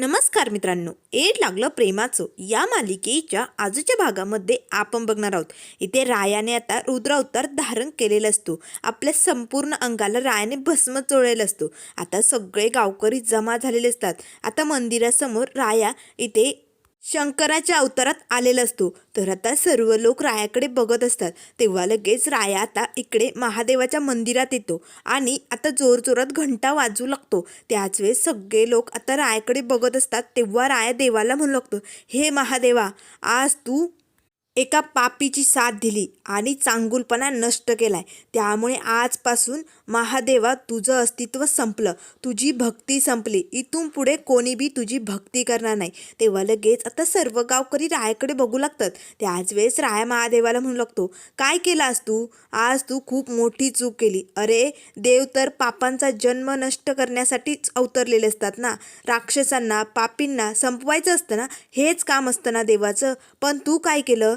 नमस्कार मित्रांनो एड लागलं प्रेमाचं. या मालिकेच्या आजच्या भागामध्ये आपण बघणार आहोत. इथे रायाने आता रुद्र अवतार धारण केलेला असतो. आपल्या संपूर्ण अंगाला रायाने भस्म चोळलेला असतो. आता सगळे गावकरी जमा झालेले असतात. आता मंदिरासमोर राया इथे शंकराच्या अवतारात आलेला असतो. तर आता सर्व लोक रायाकडे बघत असतात. तेव्हा लगेच राया आता इकडे महादेवाच्या मंदिरात येतो आणि आता जोरजोरात घंटा वाजू लागतो. त्याच वेळेस सगळे लोक आता रायाकडे बघत असतात. तेव्हा राया देवाला म्हणू लागतो हे महादेवा आज तू एका पापीची साथ दिली आणि चांगुलपणा नष्ट केलाय. त्यामुळे आजपासून महादेवा तुझं अस्तित्व संपलं. तुझी भक्ती संपली. इथून पुढे कोणी बी तुझी भक्ती करणार नाही. तेव्हा लगेच आता सर्व गावकरी रायाकडे बघू लागतात. त्याच वेळेस राया महादेवाला म्हणू लागतो काय केलास तू? आज तू खूप मोठी चूक केली. अरे देव तर पापांचा जन्म नष्ट करण्यासाठीच अवतरलेले असतात ना. राक्षसांना पापींना संपवायचं असतं ना. हेच काम असतं ना देवाचं. पण तू काय केलं?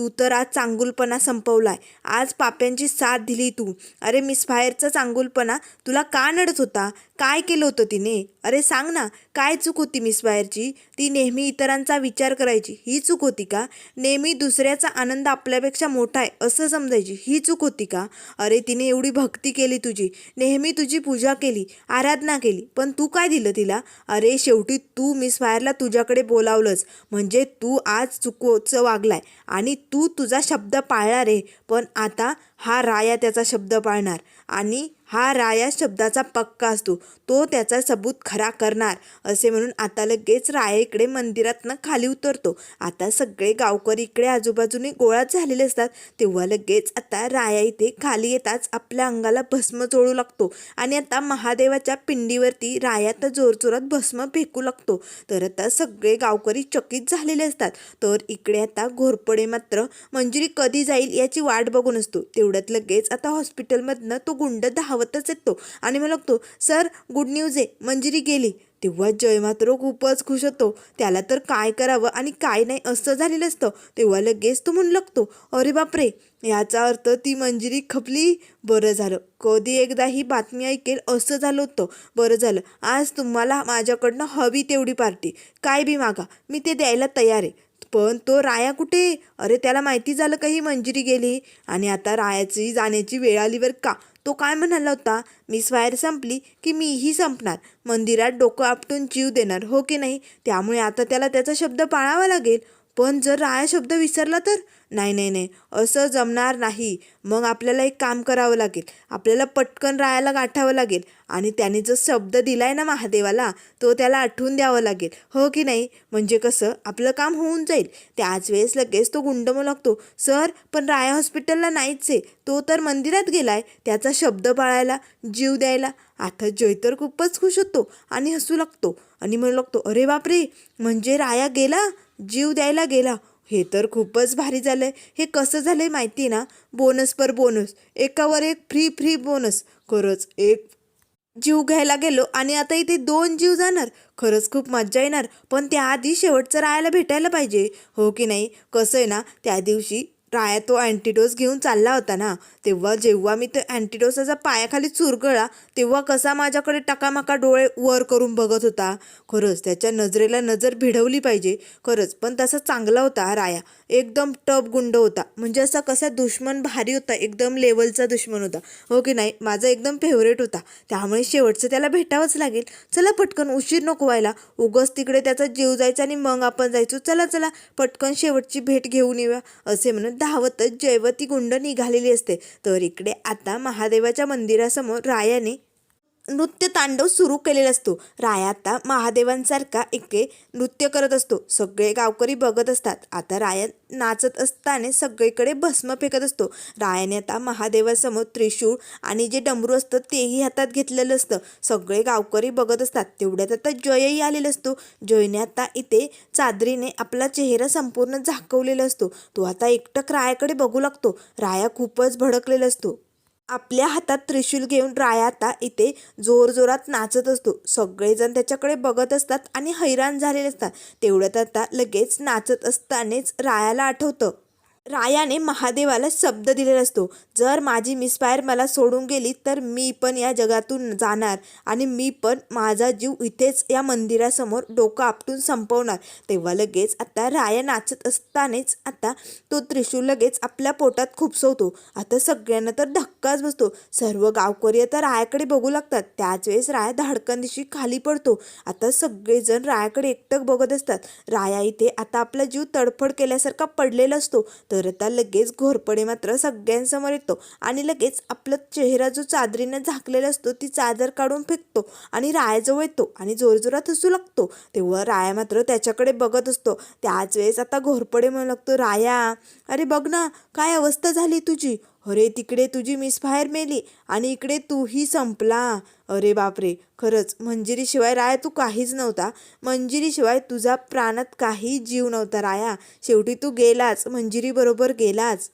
तू तर आज चांगुलपणा संपवलाय. आज पाप्यांची साथ दिली तू. अरे मिस फायरचा चांगुलपणा. तुला का नडत होता? काय केलं होतं तिने? अरे सांग ना काय चूक होती मिस फायरची ती नेहमी इतरांचा विचार करायची. ही चूक होती का? नेहमी दुसऱ्याचा आनंद आपल्यापेक्षा मोठा आहे असं समजायची. ही चूक होती का? अरे तिने एवढी भक्ती केली तुझी. नेहमी तुझी पूजा केली आराधना केली. पण तू काय दिलं तिला? अरे शेवटी तू मिस फायरला तुझ्याकडे बोलावलंच म्हणजे तू आज चुकोचं वागलाय. आणि तू तुझा शब्द पाळणार आहे पण आता हा राया त्याचा शब्द पाळणार. आणि हा राया शब्दाचा पक्का असतो. तो त्याचा सबूत खरा करणार असे म्हणून आता लगेच राया इकडे मंदिरातनं खाली उतरतो. आता सगळे गावकरी इकडे आजूबाजूने गोळा झालेले असतात. तेव्हा लगेच आता राया इथे खाली येताच आपल्या अंगाला भस्म चोळू लागतो आणि आता महादेवाच्या पिंडीवरती राया तर जोरजोरात भस्म फेकू लागतो. तर आता सगळे गावकरी चकित झालेले असतात. तर इकडे आता घोरपडे मात्र मंजुरी कधी जाईल याची वाट बघून असतो. तेवढ्यात लगेच आता हॉस्पिटलमधनं तो गुंड धाव धावतच येतो. आणि मग लागतो सर गुड न्यूज आहे. मंजिरी गेली. तेव्हा जय मात्र खूपच खुश होतो. त्याला तर काय करावं आणि काय नाही असं झालेलं असतं. तेव्हा लगेच तो म्हणू लागतो अरे बापरे याचा अर्थ ती मंजिरी खपली? बरं झालं. कधी एकदा ही बातमी ऐकेल असं झालं होतं. बरं झालं. आज तुम्हाला माझ्याकडनं हवी तेवढी पार्टी. काय बी मागा. मी ते द्यायला तयार आहे. पण तो राया कुठे? अरे त्याला माहिती झालं का ही मंजिरी गेली? आणि आता रायाची जाण्याची वेळ आली बरं का? तो काय म्हणाला होता? मी वायर संपली की मीही संपणार. मंदिरात डोकं आपटून जीव देणार हो की नाही? त्यामुळे आता त्याला त्याचा शब्द पाळावा लागेल. पण जर राया शब्द विसरला तर? नाही नाही नाही. असं जमणार नाही. मग आपल्याला एक काम करावं लागेल. आपल्याला पटकन रायाला गाठावं लागेल. आणि त्याने जो शब्द दिलाय ना महादेवाला तो त्याला आठवून द्यावं लागेल. हो की नाही? म्हणजे कसं? आपलं काम होऊन जाईल. त्याच वेळेस लगेच तो गुंड मग लागतो सर पण राया हॉस्पिटलला नाहीच आहे. तो तर मंदिरात गेलाय. त्याचा शब्द पाळायला जीव द्यायला. आता जय तर खूपच खुश होतो आणि हसू लागतो आणि म्हणू लागतो अरे बापरे! म्हणजे राया गेला? जीव द्यायला गेला. हे तर खूपच भारी झालं आहे हे कसं झालं आहे माहिती आहे ना? बोनस पर बोनस एकावर एक फ्री फ्री बोनस खरंच एक जीव घ्यायला गेलो आणि आता इथे दोन जीव जाणार. खरंच खूप मज्जा येणार. पण त्याआधी शेवटचं राहायला भेटायला पाहिजे. हो की नाही? कसं आहे ना? त्या दिवशी राया तो अँटीडोस घेऊन चालला होता ना तेव्हा जेव्हा मी तो अँटीडोसाचा पायाखाली चुरगळा तेव्हा कसा माझ्याकडे टकामाका डोळे वर करून बघत होता. खरंच त्याच्या नजरेला नजर भिडवली पाहिजे. खरंच पण तसा चांगला होता हा राया. एकदम टप गुंड होता. म्हणजे असा कसा दुश्मन भारी होता. एकदम लेवलचा दुश्मन होता. हो की नाही? माझा एकदम फेवरेट होता. त्यामुळे शेवटचं त्याला भेटावंच लागेल. चला पटकन उशीर नको व्हायला. उगस तिकडे त्याचा जीव जायचा आणि मग आपण जायचो. चला चला पटकन शेवटची भेट घेऊन येऊया. असे म्हणून धावतच जयवती गुंड निघालेली असते. तर इकडे आता महादेवाच्या मंदिरासमोर रायाने नृत्य तांडव सुरू केलेला असतो. राया आता महादेवांसारखा एके नृत्य करत असतो. सगळे गावकरी बघत असतात. आता राया नाचत असताना सगळीकडे भस्म फेकत असतो. रायाने आता महादेवासमोर त्रिशूळ आणि जे डमरू असतं तेही हातात घेतलेलं असतं. सगळे गावकरी बघत असतात. तेवढ्यात आता जयही आलेला असतो. जयने आता इथे चादरीने आपला चेहरा संपूर्ण झाकवलेला असतो. तो आता एकटक रायाकडे बघू लागतो. राया खूपच भडकलेला असतो. आपल्या हातात त्रिशूल घेऊन रायाता इथे जोरजोरात नाचत असतो. सगळेजण त्याच्याकडे बघत असतात आणि हैराण झालेले असतात. तेवढ्यात आता लगेच नाचत असतानाच रायाला आठवतं. रायाने महादेवाला शब्द दिलेला असतो. जर माझी मिसफायर मला सोडून गेली तर मी पण या जगातून जाणार आणि मी पण माझा जीव इथेच या मंदिरासमोर डोकं आपटून संपवणार. तेव्हा लगेच आता राया नाचत असतानाच आता तो त्रिशूल लगेच आपल्या पोटात खुपसवतो. आता सगळ्यांना तर धक्काच बसतो. सर्व गावकरी आता रायाकडे बघू लागतात. त्याच वेळेस राया धाडकन दिशी खाली पडतो. आता सगळेजण रायाकडे एकटक बघत असतात. राया इथे आता आपला जीव तडफड केल्यासारखा पडलेला असतो. तर आता लगेच घोरपडे मात्र सगळ्यांसमोर येतो आणि लगेच आपला चेहरा जो चादरीनं झाकलेला असतो ती चादर काढून फेकतो आणि रायाजवळ येतो आणि जोरजोरात हसू लागतो. तेव्हा राया मात्र त्याच्याकडे बघत असतो. त्याच वेळेस आता घोरपडे म्हणू लागतो राया अरे बघ ना काय अवस्था झाली तुझी? अरे तिकडे तुझी मिसफायर मेली आणि इकडे तूही संपला. अरे बापरे खरंच मंजिरीशिवाय राया तू काहीच नव्हता. मंजिरीशिवाय तुझा प्राणात काही जीव नव्हता राया. शेवटी तू गेलाच मंजिरीबरोबर गेलाच.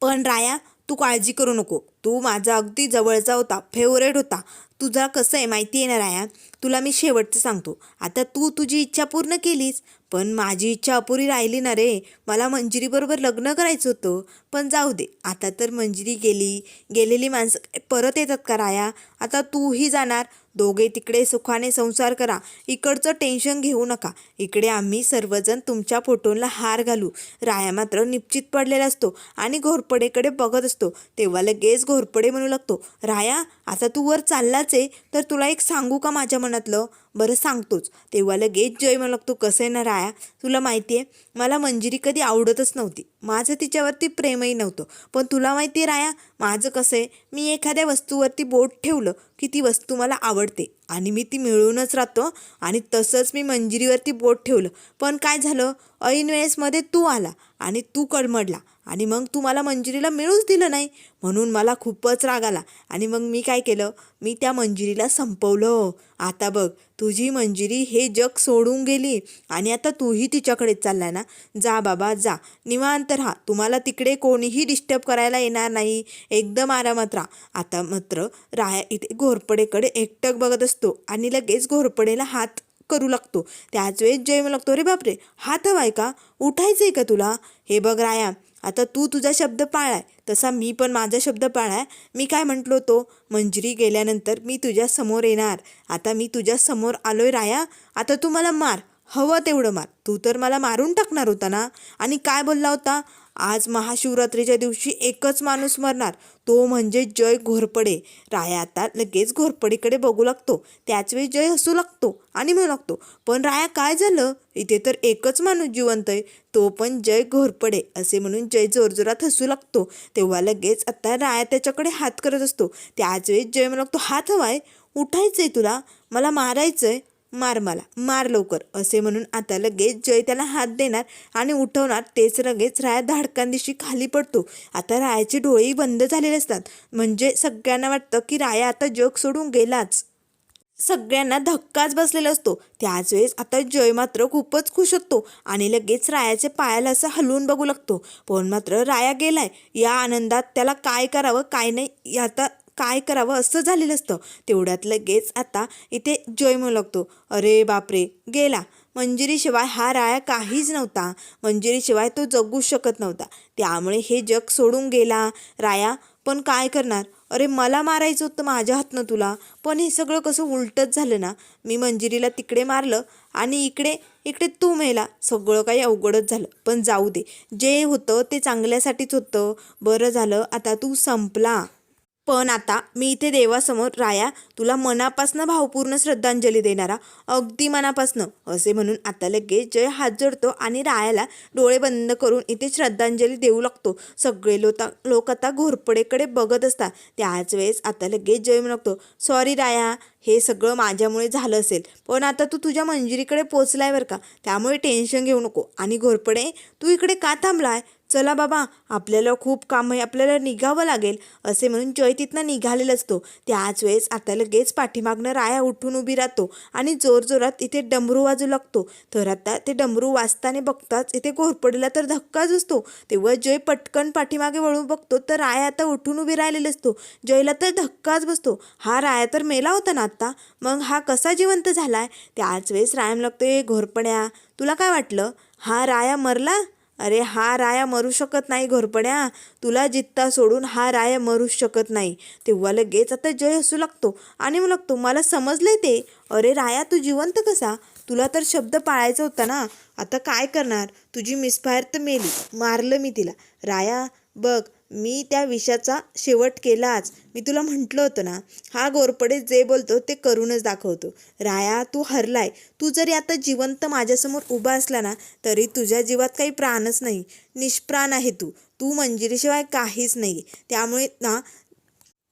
पण राया तू काळजी करू नको. तू माझा अगदी जवळचा होता फेवरेट होता. तुझा कसं आहे माहिती आहे तुला मी शेवटचं सांगतो. आता तू तुझी इच्छा पूर्ण केलीस पण माझी इच्छा अपुरी राहिली ना रे. मला मंजिरीबरोबर लग्न करायचं होतं पण जाऊ दे. आता तर मंजिरी गेली गेलेली माणसं परत येतात का राया? आता तूही जाणार दोघे तिकडे सुखाने संसार करा. इकडचं टेन्शन घेऊ नका. इकडे आम्ही सर्वजण तुमच्या फोटोला हार घालू. राया मात्र निश्चित पडलेला असतो आणि घोरपडेकडे बघत असतो. तेव्हा लगेच घोरपडे म्हणू लागतो राया आता तू वर चाललाच आहे तर तुला एक सांगू का माझ्या मनातलं? बरं सांगतोच. तेव्हा लगेच जय म्हणू लागतो कसं आहे ना राया? तुला माहिती आहे मला मंजिरी कधी आवडतच नव्हती. माझं तिच्यावरती प्रेमही नव्हतं. पण तुला माहिती आहे राया माझं कसं आहे मी एखाद्या वस्तूवरती बोट ठेवलं की ती वस्तू मला आवडते. आणि मी ती मिळूनच राहतो आणि तसंच मी मंजिरीवरती बोट ठेवलं. पण काय झालं? ऐन वेळेसमध्ये तू आला आणि तू कडमडला आणि मग तू मला मंजिरीला मिळूच दिलं नाही म्हणून मला खूपच राग आला. आणि मग मी काय केलं? मी त्या मंजिरीला संपवलं. आता बघ तुझी मंजिरी हे जग सोडून गेली आणि आता तूही तिच्याकडेच चाललाय ना? जा बाबा जा. निवांत राहा. तुम्हाला तिकडे कोणीही डिस्टर्ब करायला येणार नाही. एकदम आरामात राहा. आता मात्र राया इथे घोरपडेकडे एकटक बघत असतो. आणि लगेच घोरपडेला हात करू लागतो. त्याच वेळेस जय म्हणू लागतो अरे बापरे! हात हवाय का? उठायचं आहे का तुला? हे बघ राया आता तू तुझा शब्द पाळाय. तसा मी पण माझा शब्द पाळाय. मी काय म्हटलो तो मंजरी गेल्यानंतर मी तुझ्या समोर येणार. आता मी तुझ्या समोर आलोय राया. आता तू मला मार. हवं तेवढं मार. तू तर मला मारून टाकणार होता ना? आणि काय बोलला होता? आज महाशिवरात्रीच्या दिवशी एकच माणूस मरणार तो म्हणजे जय घोरपडे. राया आता लगेच घोरपडीकडे बघू लागतो. त्याचवेळी जय हसू लागतो आणि म्हणू लागतो पण राया काय झालं? इथे तर एकच माणूस जिवंत आहे. तो पण जय घोरपडे असे म्हणून जय जोरजोरात हसू लागतो. तेव्हा लगेच आता राया त्याच्याकडे हात करत असतो. त्याचवेळी जय म्हणू लागतो हात हवाय उठायचंय तुला? मला मारायचंय. मार मला मार लवकर असे म्हणून आता लगेच जय त्याला हात देणार आणि उठवणार. तेच लगेच राया धाडकांदिशी खाली पडतो. आता रायाचे डोळेही बंद झालेले असतात. म्हणजे सगळ्यांना वाटतं की राया आता जग सोडून गेलाच. सगळ्यांना धक्काच बसलेला असतो. त्याच वेळेस आता जय मात्र खूपच खुश होतो आणि लगेच रायाच्या पायाला असं हलवून बघू लागतो. पण मात्र राया गेलाय. या आनंदात त्याला काय करावं काय नाही आता काय करावं? असं झालेलं असतं. तेवढ्यात लगेच आता इथे जय म्हणू लागतो. अरे बापरे गेला. मंजिरीशिवाय हा राया काहीच नव्हता. मंजिरीशिवाय तो जगू शकत नव्हता. त्यामुळे हे जग सोडून गेला. राया पण काय करणार? अरे मला मारायचं होतं माझ्या हातनं तुला. पण हे सगळं कसं उलटच झालं ना? मी मंजिरीला तिकडे मारलं आणि इकडे इकडे तू मेला. सगळं काही अवघडच झालं. पण जाऊ दे. जे होतं ते चांगल्यासाठीच होतं. बरं झालं. आता तू संपला. पण आता मी इथे देवासमोर राया तुला मनापासनं भावपूर्ण श्रद्धांजली देणारा अगदी मनापासनं असे म्हणून आता लगेच जय हात जोडतो आणि रायाला डोळे बंद करून इथे श्रद्धांजली देऊ लागतो. सगळे लोता लोक आता घोरपडेकडे बघत असतात. त्याच वेळेस आता लगेच जय म्हणू लागतो सॉरी राया हे सगळं माझ्यामुळे झालं असेल. पण आता तू तुझ्या मंजिरीकडे पोचलाय बरं का? त्यामुळे टेन्शन घेऊ नको. आणि घोरपडे तू इकडे का थांबलाय? चला बाबा आपल्याला खूप काम आहे आपल्याला निघावं लागेल असे म्हणून जय तिथनं निघालेला असतो. त्याच वेळेस आता लगेच पाठीमागनं राया उठून उभी राहतो आणि जोरजोरात इथे डमरू वाजू लागतो. तर आता ते डमरू वाजताना बघताच इथे घोरपडीला तर धक्काच असतो तेव्हा जय पटकन पाठीमागे वळून बघतो तर राया आता उठून उभी राहिलेला असतो. जयला तर धक्काच बसतो. हा राया तर मेला होता ना आत्ता मग हा कसा जिवंत झालाय? त्याच वेळेस रायम लागतो ए घोरपड्या तुला काय वाटलं? हा राया मरला? अरे हा राया मरू शकत नाही घोरपड्या. तुला जित्ता सोडून हा राया मरू शकत नाही. तेव्हा लगेच आता जय हसू लागतो आणि मग लागतो. मला समजलंय ते. अरे राया तू जिवंत कसा? तुला तर शब्द पाळायचा होता ना? आता काय करणार? तुझी मिसफायर तर मेली. मारलं मी तिला. राया बघ मी त्या विषाचा शेवट केलाच मी तुला म्हटलं होतं ना हा गोरपडे जे बोलतो ते करूनच दाखवतो. राया तू हरलाय. तू जरी आता जिवंत माझ्यासमोर उभा असला ना तरी तुझ्या जीवात काही प्राणच नाही. निष्प्राण आहे तू. तू मंजिरीशिवाय काहीच नाही त्यामुळे ना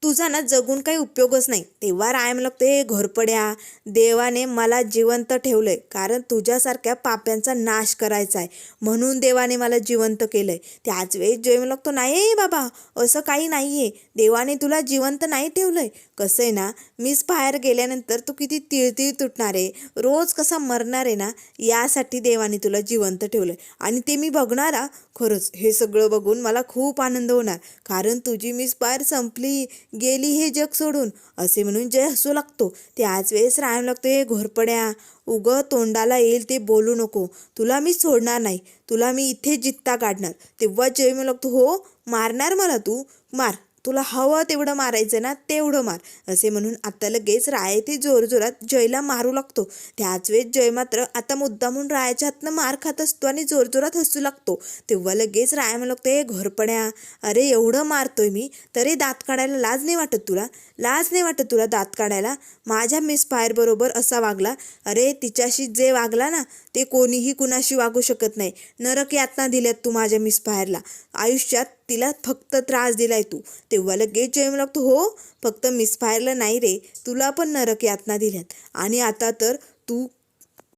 तुझा ना जगून काही उपयोगच नाही. तेव्हा राय म्हणलं ते घोरपड्या देवाने मला जिवंत ठेवलंय कारण तुझ्यासारख्या पाप्यांचा नाश करायचा आहे. म्हणून देवाने मला जिवंत केलंय. त्याच वेळेस जय म्हणलं नाही नाही बाबा असं काही नाही आहे देवाने तुला जिवंत नाही ठेवलंय. कसं आहे ना मीच बाहेर गेल्यानंतर तू किती तिळतिळ तुटणार आहे. रोज कसा मरणार आहे ना यासाठी देवाने तुला जिवंत ठेवलंय. आणि ते मी बघणार खरंच हे सगळं बघून मला खूप आनंद होणार. कारण तुझी मिस बाहेर संपली. गेली हे जग सोडून. असे म्हणून जय हसू लागतो त्याच वेळेस राम लागतो हे घोरपड्या. उग तोंडाला येईल ते बोलू नको. तुला मी सोडणार नाही. तुला मी इथे जित्ता काढणार. तेव्हा जय म्हणू लागतो हो मारणार मला तू? मार. तुला हवं तेवढं मारायचं ना तेवढं मार. असे म्हणून आता लगेच राय ते जोरजोरात जयला मारू लागतो. त्याच वेळेस जय मात्र आता मुद्दामून रायाच्या हातनं मार खात असतो आणि जोरजोरात हसू लागतो. तेव्हा लगेच राय म्हणू लागतो हे घोरपड्या अरे एवढं मारतोय मी तरी दात काढायला लाज नाही वाटत तुला? लाज नाही वाटत तुला दात काढायला? माझ्या मिस फायरबरोबर असा वागला. अरे तिच्याशी जे वागला ना ते कोणीही कुणाशी वागू शकत नाही. नरक यातना दिल्यात तू माझ्या मिस फायरला. आयुष्यात तिला फक्त त्रास दिलाय तू. तेव्हा लगेच जय लागतो. हो फक्त मिसफायरला नाही रे. तुला पण नरक यातना दिल्यात. आणि आता तर तू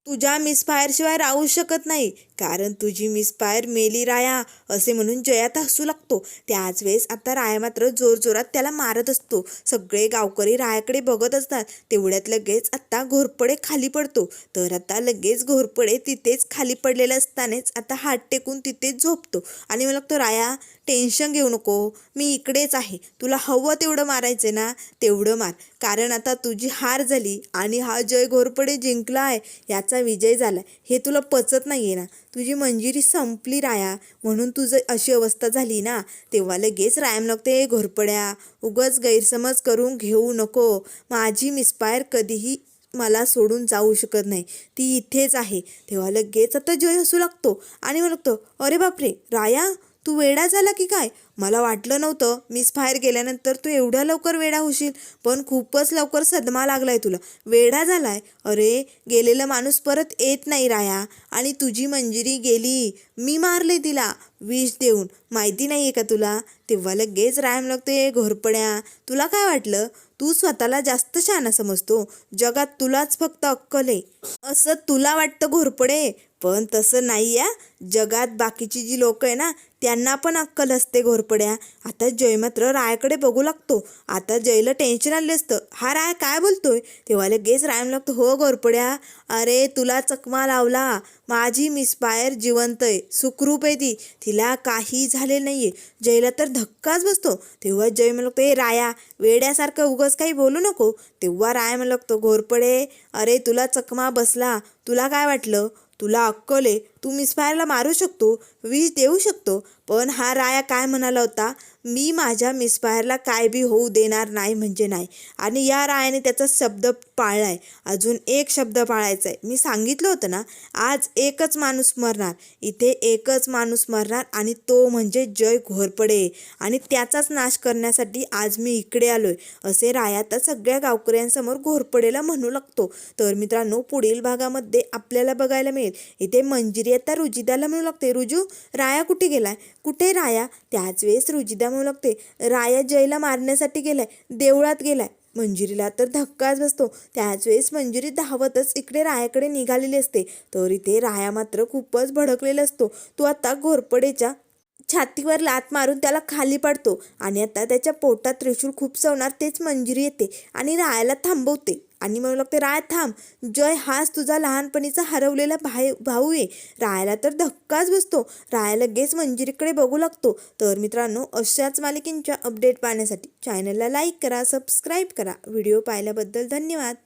तुझ्या मिसफायरशिवाय राहू शकत नाही. कारण तुझी मिसफायर मेली राया असे म्हणून जयात हसू लागतो. त्याच वेळेस आता राया मात्र जोरजोरात त्याला मारत असतो. सगळे गावकरी रायाकडे बघत असतात. तेवढ्यात लगेच आता घोरपडे खाली पडतो. तर आता लगेच घोरपडे तिथेच खाली पडलेलं असतानाच आता हात टेकून तिथेच झोपतो. आणि मला लागतो राया टेन्शन घेऊ नको. मी इकडेच आहे. तुला हवं तेवढं मारायचं ना तेवढं मार. कारण आता तुझी हार झाली आणि हा जय घोरपडे जिंकला आहे. याचा विजय झाला हे तुला पचत नाही आहे ना. तुझी मंजिरी संपली राया म्हणून तुझं अशी अवस्था झाली ना. तेव्हा लगेच रायम लागते घोरपड्या उगच गैरसमज करून घेऊ नको. माझी मिसपायर कधीही मला सोडून जाऊ शकत नाही. ती इथेच आहे. तेव्हा लगेच आता जय हसू लागतो आणि म्हणतो लागतो अरे बापरे राया तू वेडा झाला की काय? मला वाटलं नव्हतं. मिस बाहेर गेल्यानंतर तू एवढ्या लवकर वेडा होशील. पण खूपच लवकर सदमा लागलाय तुला. वेडा झालाय? अरे गेलेला माणूस परत येत नाही राया. आणि तुझी मंजिरी गेली. मी मारले तिला. विष देऊन. माहिती नाही आहे का तुला? तेव्हा लगेच रायम लागते घोरपड्या. तुला काय वाटलं? तू स्वतःला जास्त शहाणा समजतो. जगात तुलाच फक्त अक्कल आहे. असं तुला वाटतं घोरपडे? पण तसं नाही या जगात बाकीची जी लोक आहे ना त्यांना पण अक्कल असते घोरपड्या आता जय मात्र रायाकडे बघू लागतो. आता जयला टेन्शन आले असतं. हा राय काय बोलतोय? तेव्हा लगेच रायम लागतो हो गोरपड्या. अरे तुला चकमा लावला. माझी मिसपायर जिवंत आहे. सुखरूप आहे ती. तिला काही झाले नाहीये. जयला तर धक्काच बसतो. तेव्हा जय म्हणतो ए राया वेड्यासारखं उगस काही बोलू नको. तेव्हा राय म्हणतो घोरपडे अरे तुला चकमा बसला. तुला काय वाटलं? तुला अक्कल आहे. तू मिसफायरला मारू शकतो विष देऊ शकतो. पण हा राया काय म्हणाला होता? मी माझ्या मिसफायरला काय बी होऊ देणार नाही म्हणजे नाही. आणि या रायाने त्याचा शब्द पाळलाय. अजून एक शब्द पाळायचा आहे मी सांगितलं होतं ना आज एकच माणूस मरणार. इथे एकच माणूस मरणार आणि तो म्हणजे जय घोरपडे. आणि त्याचाच नाश करण्यासाठी आज मी इकडे आलोय. असे राया तर सगळ्या गावकऱ्यांसमोर घोरपडेला म्हणू लागतो. तर मित्रांनो पुढील भागामध्ये आपल्याला बघायला मिळेल. इथे मंजिरी आता रुजिदाला म्हणू लागते. रुजू राया कुठे गेलाय? कुठे राया? त्याच वेळेस रुजिदा म्हणू लागते राया जयला मारण्यासाठी गेलाय देवळात गेलाय. मंजिरीला तर धक्काच बसतो. त्याच वेळेस मंजिरी धावतच इकडे रायाकडे निघालेली असते. तर इथे राया मात्र खूपच भडकलेला असतो. तो आता घोरपडेच्या छातीवर लात मारून त्याला खाली पाडतो आणि आता त्याच्या पोटात त्रिशूळ खूप सवणार तेच मंजिरी येते आणि रायाला थांबवते. आणि म्हणू लागते राय थांब जय हाच तुझा लहानपणीचा हरवलेला भाई भाऊ आहे. रायाला तर धक्काच बसतो. राया लगेच मंजिरीकडे बघू लागतो. तर मित्रांनो अशाच मालिकेंच्या अपडेट पाहण्यासाठी चॅनलला लाईक करा सबस्क्राईब करा. व्हिडिओ पाहिल्याबद्दल धन्यवाद.